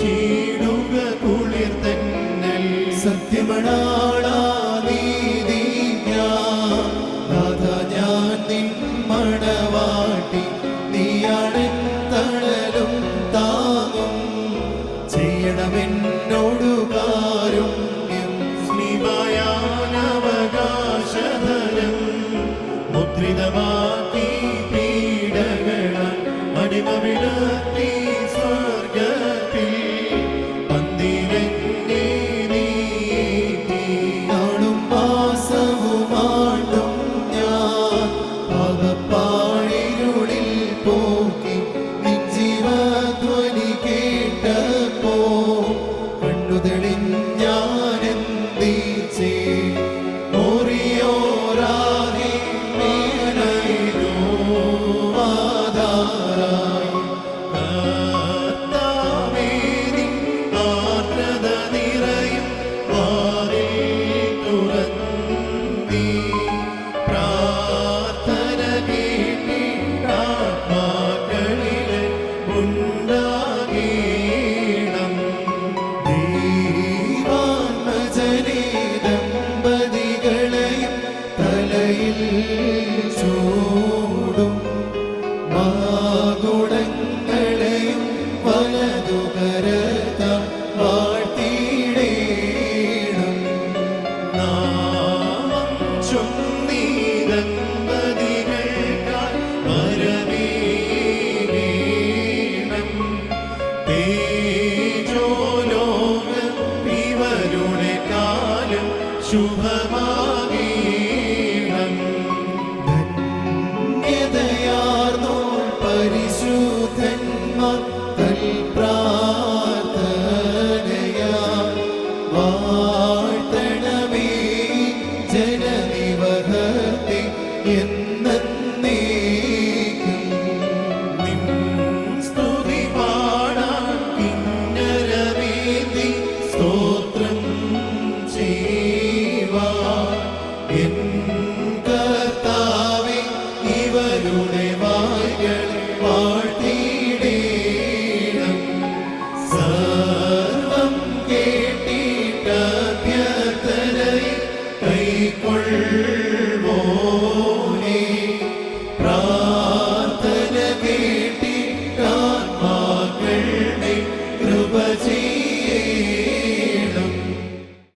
ചീടുക കുളിർ സത്യമണാള നീതി ഞാൻ. കഥ ഞാൻ നിൻ മണവാട്ടി നീയാണ് തണലും താങ്ങും. ചെയ്യണമെന്നോട് കാരുണ്യം സ്മിതയാനവകാശധരം മുദ്രിതമാക്കി പീഡകള കണ്ണു ശുഭമാകീണം. ധന്യതയാർന്നോ പരിശുദ്ധന്മാർ തൽപ്രാർത്ഥനയാ വാഴ്ത്തണമേ ജനനിവഹത്തെ എന്ന്